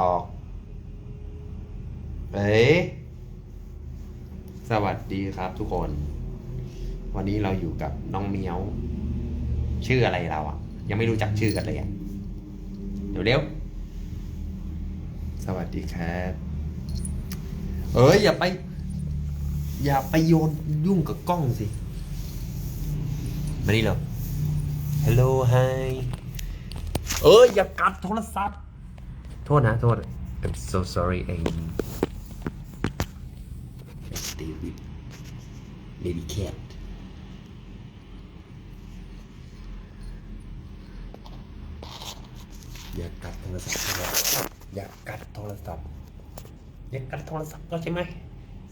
ออก เอ้ยสวัสดีครับทุกคน วันนี้เราอยู่กับน้องเมียว ชื่ออะไรเราอะ ยังไม่รู้จักชื่อกันเลยอะเดี๋ยวเร็วสวัสดีครับ เอ้ยอย่าไป อย่าไปโยนยุ่งกับกล้องสิ มานี่เหรอ Hello hi เอ้ยอย่ากัดโทรศัพท์ โทษนะ โทษ I'm so sorry Amy David Baby cat อย่ากัดโทรศัพท์นะครับอย่ากัดโทรศัพท์ อย่ากัดโทรศัพท์ก็ใช่ไหม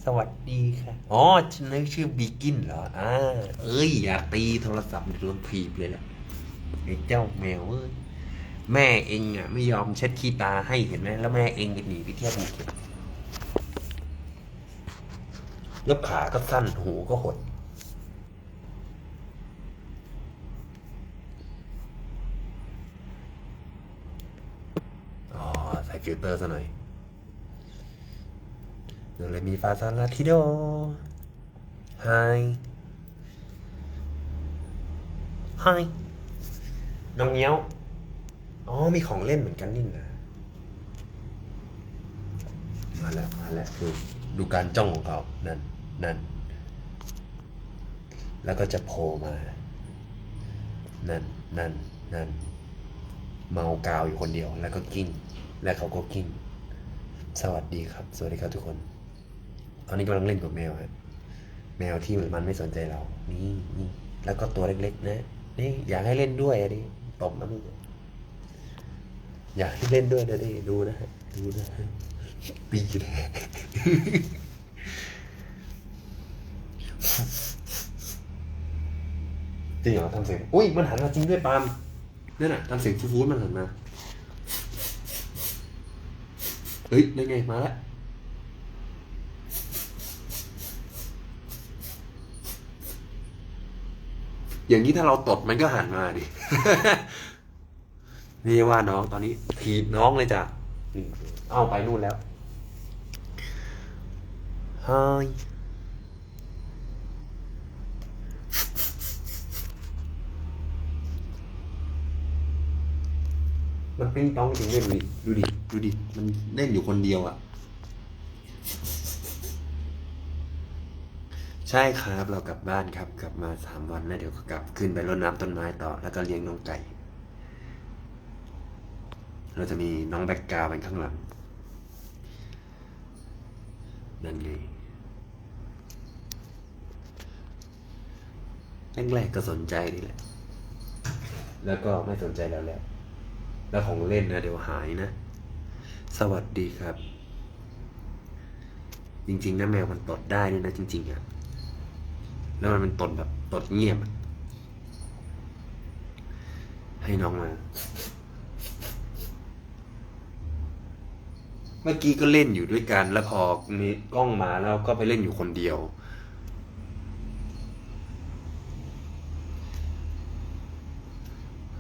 สวัสดีค่ะ อ๋อฉันนึกชื่อบีกินเหรอ อ่า เอ้ย อย่าตีโทรศัพท์โดนถีบเลยแหละไอ้เจ้าแมวเอ้ย แม่เองอะไม่ยอมเช็ดขี้ตาให้เห็นไหมแล้วแม่เองก็หนีไปเที่ยวภูเก็ตแล้วขาก็สั้นหูก็หดอ๋อใส่ฟิลเตอร์ซะหน่อยโดเรมีฟาซาลาทิโดไฮไฮน้องเงี้ยว อ๋อ มีของเล่นเหมือนกันนี่นะ มาแล้ว มาแล้วดูดูการจ้องของเขา นั่น นั่น แล้วก็จะโผล่มา นั่น นั่น นั่น เมากาวอยู่คนเดียว แล้วก็กิ้ง แล้วเขาก็กิ้ง สวัสดีครับ สวัสดีครับทุกคน ตอนนี้กำลังเล่นกับแมวฮะ แมวที่มันไม่สนใจเรา นี่นี่แล้วก็ตัวเล็กๆ นะ นี่อยากให้เล่นด้วยอะดิตบนะมึง อยากให้เล่นด้วยนะดิดูนะฮะดูนะฮะปีเลยจริงเหรอทำเสียงอุ้ยมันหันมาจริงด้วยปาล์มนั่นน่ะทำเสียงฟูดๆมันหันมาเฮ้ยได้ไงมาแล้วอย่างนี้ถ้าเราตดมันก็หันมาดิ นี่ว่าน้องตอนนี้ถีบน้องเลยจ้ะอืมเอ้าไปนู่นแล้วฮายมันปิ้งต้องจริงด้วยดูดิ ดูดิ ดูดิ มันเล่นอยู่คนเดียวอะ่ะ ใช่ครับ เรากลับบ้านครับ กลับมาสามวันแล้วเดี๋ยวก็กลับขึ้นไปรดน้ำต้นไม้ต่อ แล้วก็เลี้ยงน้องไก่ เราจะมีน้องแบ็กกราวเป็นข้างหลัง นั่นไงแรกๆก็สนใจนี่แหละ แล้วก็ไม่สนใจแล้วแหละ แล้วของเล่นนะเดี๋ยวหายนะ สวัสดีครับ จริงๆนะแมวมันตดได้ด้วยนะจริง ๆอะแล้วมันเป็นตดแบบตดเงียบ ให้น้องมา เมื่อกี้ก็เล่นอยู่ด้วยกัน แล้วพอมีกล้องมาแล้วก็ไปเล่นอยู่คนเดียว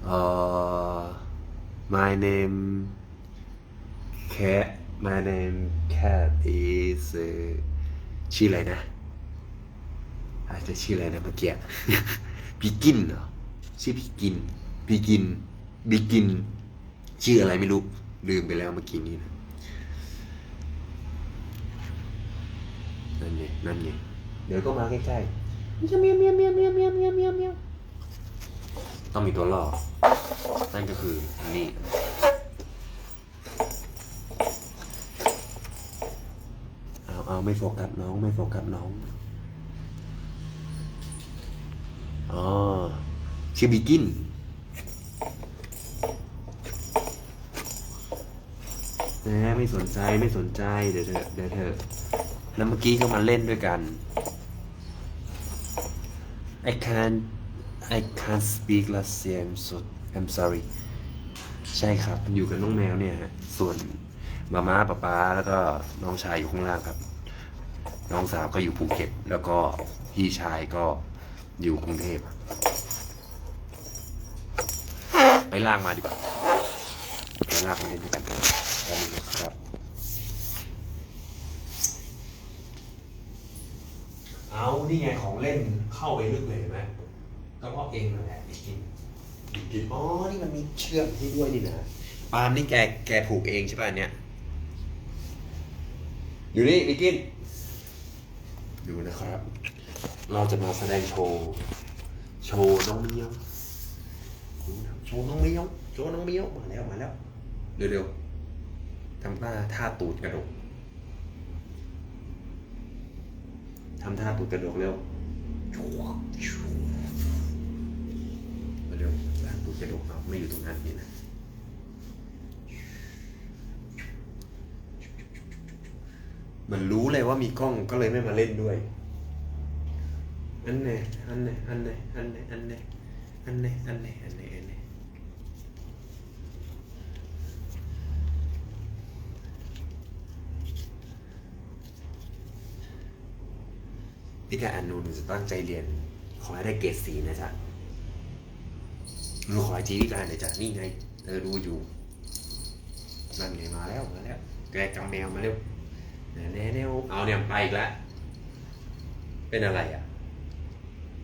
เอ่อ my name cat my name cat is ชื่ออะไรนะ อาจจะชื่ออะไรนะเมื่อกี้พีกินเหรอ ชื่อพีกินพีกินบีกิน ชื่ออะไรไม่รู้ ลืมไปแล้วเมื่อกี้นี้นะ นั่นไงนั่นไงเดี๋ยวก็มาใกล้ๆเมียวเมียวเมียวเมียวเมียวเมียวเมียวเมียวเมียวต้องมีตัวล่อนั่นก็คือนี่เอาเอาไม่โฟกัสน้องไม่โฟกัสน้องอ๋อชื่อบิกินแหมไม่สนใจไม่สนใจเดี๋ยวเถอะเดี๋ยวเถอะ แล้วเมื่อกี้ก็มาเล่นด้วยกัน I can't I can't speak Russian so I'm sorry ใช่ครับ อยู่กับน้องแมวเนี่ยฮะ ส่วนมาม่าป๊าป๊าแล้วก็น้องชายอยู่ข้างล่างครับ น้องสาวก็อยู่ภูเก็ต แล้วก็พี่ชายก็อยู่กรุงเทพ ไปล่างมาดีกว่าไปล่างมาเล่นด้วยกันแล้วมีนครับ เอานี่ไงของเล่นเข้าไปลึกเลยเห็นไหมก็เพราะเองนั่นแหละไปกินกินอ๋อนี่มันมีเชือกให้ด้วยนี่นะปาล์มนี่แกแกผูกเองใช่ป่ะอันเนี้ยอยู่นี่ไปกินดูนะครับ เราจะมาแสดงโชว์โชว์น้องเมียวดูนะโชว์น้องเมียวโชว์น้องเมียวมาแล้วมาแล้วเร็วๆทำท่าท่าตูดกระดกำท่าตูดกระดกเร็วมาเร็วท่าตูดกระดกเราไม่อยู่ตรงนั้นนี่นะมันรู้เลยว่ามีกล้องก็เลยไม่มาเล่นด้วย อันไหนอันไหนอันไหนอันไหนอันไหนอันไหนอันไหนอันไหนอันไหน พี่กาอนุนจะตั้งใจเรียน ขอให้ได้เกรดสีนะจ๊ะหนูขอให้จีพี่การหน่อยจ้ะนี่ไงเธอดูอยู่นั่นไงมาแล้วมาแล้วแกกำแมวมาเร็วเร็วเร็วเอาเนี่ยไปอีกแล้วเป็นอะไรอะ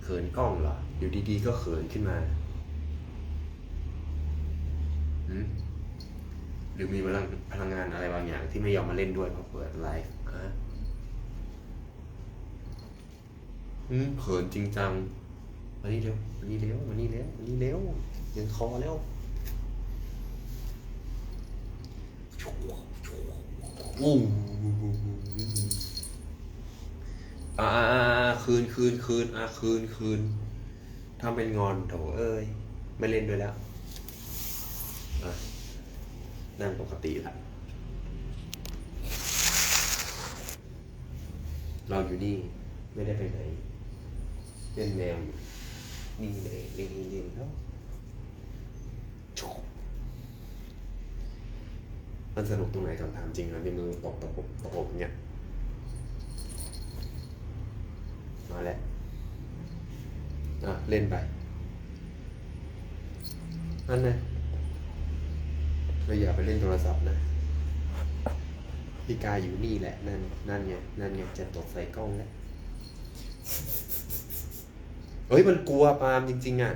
เขินกล้องเหรอ อยู่ดีๆก็เขินขึ้นมาหืมหรือมีพลังพลังงานอะไรบางอย่างที่ไม่ยอมมาเล่นด้วยเพราะเปิดไลฟ์ฮะ หืมเขินจริงจังมานี่เร็วมานี่เร็วมานี่เร็วมานี่เร็วยืนคอแล้วอู้อ่าอ่าอ่าคืนคืนคืนอ่าคืนคืนทำเป็นงอนโถเอ้ยไม่เล่นด้วยแล้วอะนั่งปกติละเราอยู่นี่ ไม่ได้ไปไหน เล่นแมวอยู่นี่เลยเล่นเล่นแล้วโชว์มันสนุกตรงไหนก่อนถามจริงนะในมือตบตะปบตะปบเนี่ยมาแล้วอะเล่นไปนั่นนะเราอย่าไปเล่นโทรศัพท์นะพี่กายอยู่นี่แหละนั่นนั่นไงนั่นไงจะตกใส่กล้องแล้ว เฮ้ยมันกลัวปาล์มจริง ๆ อะ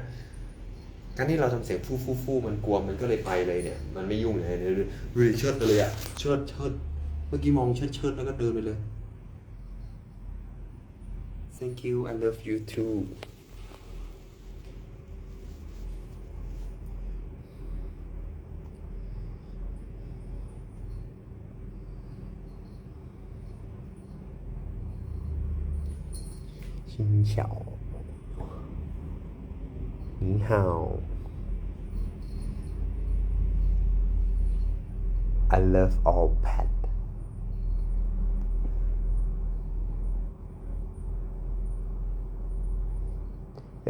การที่เราทำเสียงฟู่ฟู่ฟู่มันกลัวมันก็เลยไปเลยเนี่ย มันไม่ยุ่งเลยเนี่ยเฮ้ยเชิดไปเลยอะเชิดเชิดเมื่อกี้มองเชิดเชิดแล้วก็เดินไปเลย Thank you I love you too 新小，你好，I love all pet。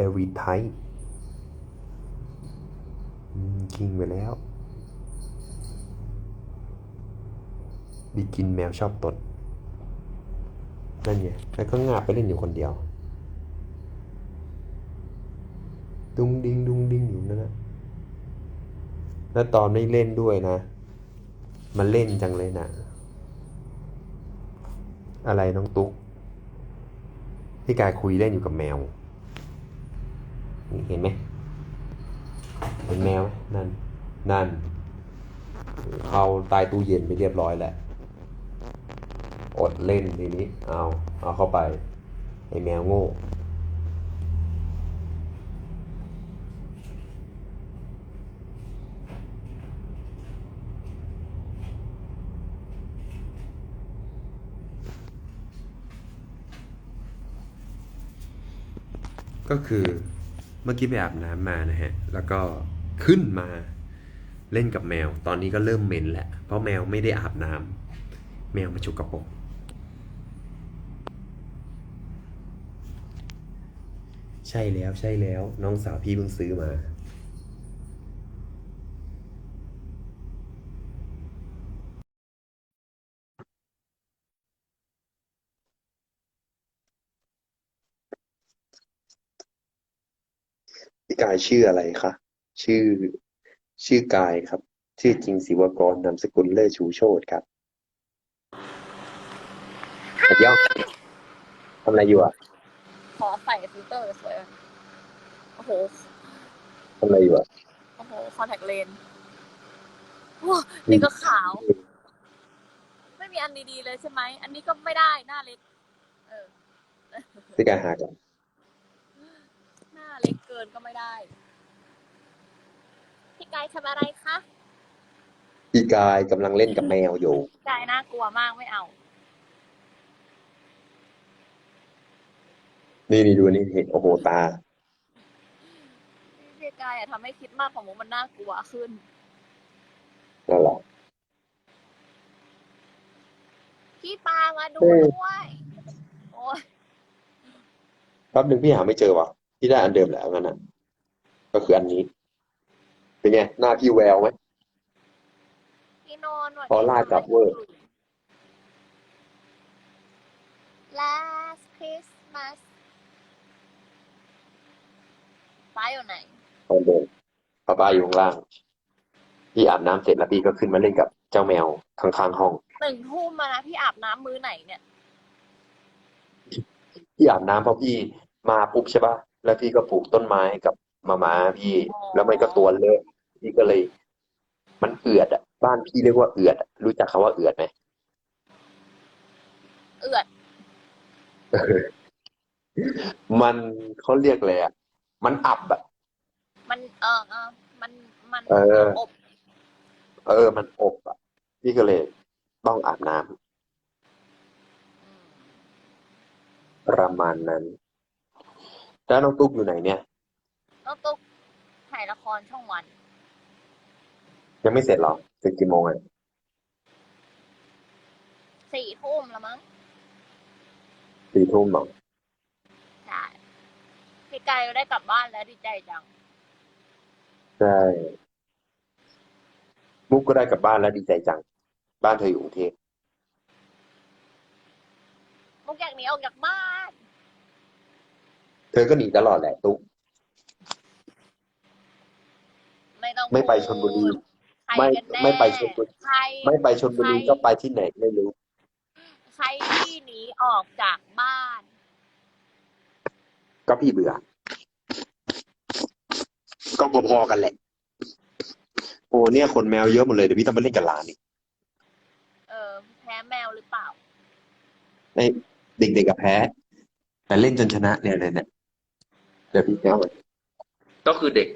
every time กินไปแล้ว ดีกินแมวชอบตด นั่นไงแล้วก็งาบไปเล่นอยู่คนเดียว ดุงดิงดุงดิงอยู่นั่นนะแล้วตอนไม่เล่นด้วยนะ มันเล่นจังเลยนะอะไรน้องตุ๊กพี่กายคุยเล่นอยู่กับแมว นี่เห็นไหมเห็นแมวไหมนั่น นั่นเอาตายตู้เย็นไปเรียบร้อยแล้ว อดเล่นทีนี้ เอา เอาเข้าไป ไอแมวโง่ ก็คือเมื่อกี้ไปอาบน้ำมานะฮะ แล้วก็ขึ้นมาเล่นกับแมว ตอนนี้ก็เริ่มเหม็นแหละ เพราะแมวไม่ได้อาบน้ำแมวมาฉุกกระปรกใช่แล้วใช่แล้ว น้องสาวพี่เพิ่งซื้อมา พี่กายชื่ออะไรคะชื่อ ชื่อกายครับ ชื่อจริงศิวกรนามสกุลเลิศชูโชตครับอันยองทำอะไรอยู่อะขอใส่ฟิลเตอร์สวยอะโอ้โหอะไรอยู่อะโอ้โหคอนแทคเลนส์ว้านี่ก็ขาว ไม่มีอันดีๆเลยใช่ไหม อันนี้ก็ไม่ได้ หน้าเล็ก เออ พี่กายหากันหน้า เล็กเกินก็ไม่ได้ พี่กายทำอะไรคะพี่กายกำลังเล่นกับแมวอยู่พี่กายน่ากลัวมากไม่เอา นี่นี่ดูนี่เห็นโอ้โหตา พี่กายอะทำให้คิดมากของมุกมันน่ากลัวขึ้น นั่นแหละ พี่ปามาดูเออด้วย โอ้ยแป๊บหนึ่งพี่หาไม่เจอว่ะ พี่ได้อันเดิมแล้วงั้นน่ะก็คืออันนี้ เป็นไง หน้าพี่แววไหมพี่นอนว่ะออร่าจับเวอร์ Last Christmas ป้าอยู่ไหนตอนเดินป้าป้าอยู่ข้างล่าง พี่อาบน้ำเสร็จแล้วพี่ก็ขึ้นมาเล่นกับเจ้าแมวข้างๆห้องหนึ่งทุ่มมานะพี่อาบน้ำมื้อไหนเนี่ย พี่อาบน้ำเพราะพี่มาปุ๊บใช่ป่ะ แล้วพี่ก็ปลูกต้นไม้กับมาม้าพี่อ๋อแล้วมันก็ตัวเลอะพี่ก็เลย มันเอือดอะ บ้านพี่เรียกว่าเอือดอะรู้จักคำว่าเอือดไหมเอือดมันเขาเรียกเลยอะ มันอับอะ มันเออเออมันมันเออ อบเออ มันอบอะ พี่ก็เลยต้องอาบน้ำอืมประมาณนั้น แล้วน้องตุ๊กอยู่ไหนเนี่ย น้องตุ๊กถ่ายละครช่องวัน ยังไม่เสร็จหรอถึงกี่โมงอะสี่ทุ่มแล้วมั้งสี่ทุ่มหรอใช่พี่กายได้กลับบ้านแล้วดีใจจัง ใช่ มุกก็ได้กลับบ้านแล้วดีใจจัง บ้านเธออยู่กรุงเทพมุกอยากหนีออกจากบ้าน เธอก็หนีตลอดแหละตุ๊ก ไม่ต้องไม่ไปชลบุรี พูดใครไม่กันแน่ไม่ไปชลบุรี ใคร ไม่ไปชลบุรีใครก็ไปที่ไหนไม่รู้ ใครที่หนีออกจากบ้าน ก็พี่เบื่อ ก็พอๆกันแหละ โอ้เนี่ยคนแมวเยอะหมดเลยเดี๋ยวพี่ต้องไปเล่นกับหลานอีกเออแพ้แมวหรือเปล่าในเด็กๆกับแพ้ แต่เล่นจนชนะเนี่ยเนี่ยเนี่ย เดี๋ยวพี่แก้วก็คือเด็ก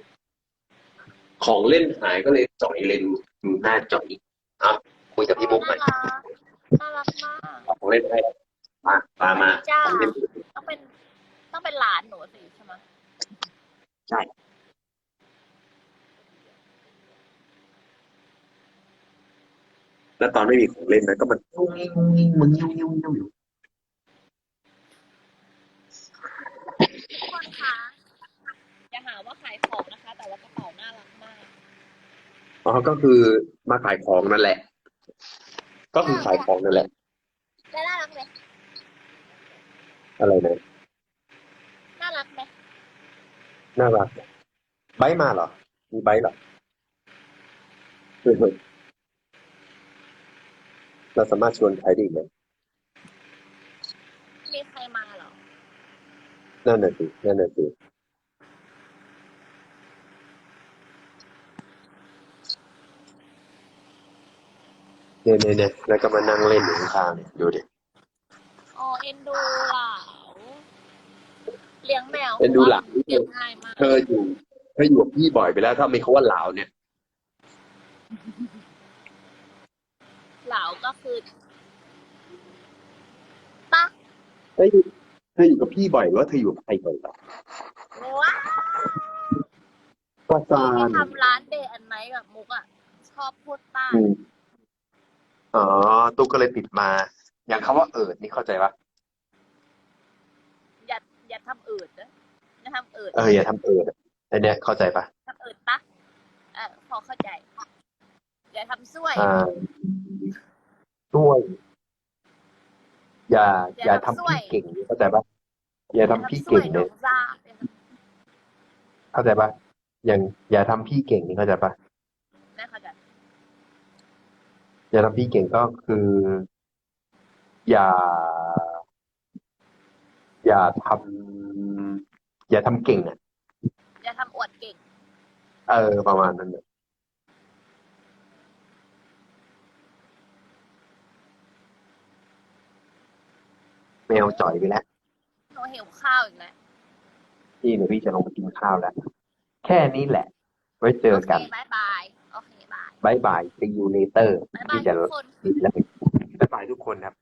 ของเล่นหายก็เลยจ่อยเลยดูดูหน้าจ่อยอะคุยกับพี่มุกหน่อยน่ารักน่ารักมากเอาของเล่นให้มาตามมาจ้าของเล่นต้องเป็น ต้องเป็นหลานหนูสิใช่ไหมใช่แล้วตอนไม่มีของเล่นนะก็มันยุ่งยิ่งยิ่งมึงยุ่งยุ่งยุ่งอยู่ ทุกคนคะอย่าหาว่าขายของนะคะ แต่ว่ากระเป๋าน่ารักมากอ๋อก็คือมาขายของนั่นแหละ ก็คือขายของนั่นแหละ และน่ารักไหมอะไรนะน่ารักไหมน่ารักไบค์มาเหรอ มีไบค์เหรอเฮ้ยเราสามารถชวนใครได้อีกไหมมีใครมาเหรอ นั่นน่ะสินั่นน่ะสิ เนี่ยเนี่ยเนี่ยแล้วก็มานั่งเล่นอยู่ข้างๆเนี่ยดูดิอ๋อเอ็นดูเหลาเลี้ยงแมวเอ็นดูหลานเลี้ยงง่ายมากเธออยู่เธออยู่กับพี่บ่อยไปแล้ว ถ้ามีเขาว่าหลาวเนี่ยเหลาก็คือปะเฮ้ยเธออยู่กับพี่บ่อยหรือว่าเธออยู่กับใครบ่อยเหรอว้าวก็ซาที่นทำร้านเดย์อันไหนแบบมุกอะชอบพูดใต้ อืมอ๋อตุ๊กก็เลยติดมา อย่างคำว่าเอิดนี่เข้าใจปะอย่าอย่าทำอืดนะอย่าทำอืดเอออย่าทำเอิดอันเนี้ยเข้าใจปะทำอืดปะเออพอเข้าใจอย่าทำซ้วยอ่าด้วย อย่า อย่าอย่าทำทำพี่ด้วยเก่งเข้าใจปะอย่าทำพี่ซ้วเก่ยงหนเลอยงซ่าอย่าทเข้าใจปะอย่างอย่าทำพี่เก่งนี่เข้าใจปะำไม่เข้าใจ อย่าทำพี่เก่งก็คือ อย่า อย่าทำอย่าทำเก่งอะ อย่าทำอวดเก่ง เออ ประมาณนั้นน่ะแมวจ่อยไปแล้วหนูหิวข้าวอีกแล้วพี่เดี๋ยวพี่จะลงไปกินข้าวแล้ว แค่นี้แหละ ไว้เจอกันโเคบายบายโอเค บายบายบาย see you later บายบายพี่จะทุกคนปิดแล้วบายบายทุกคนครับ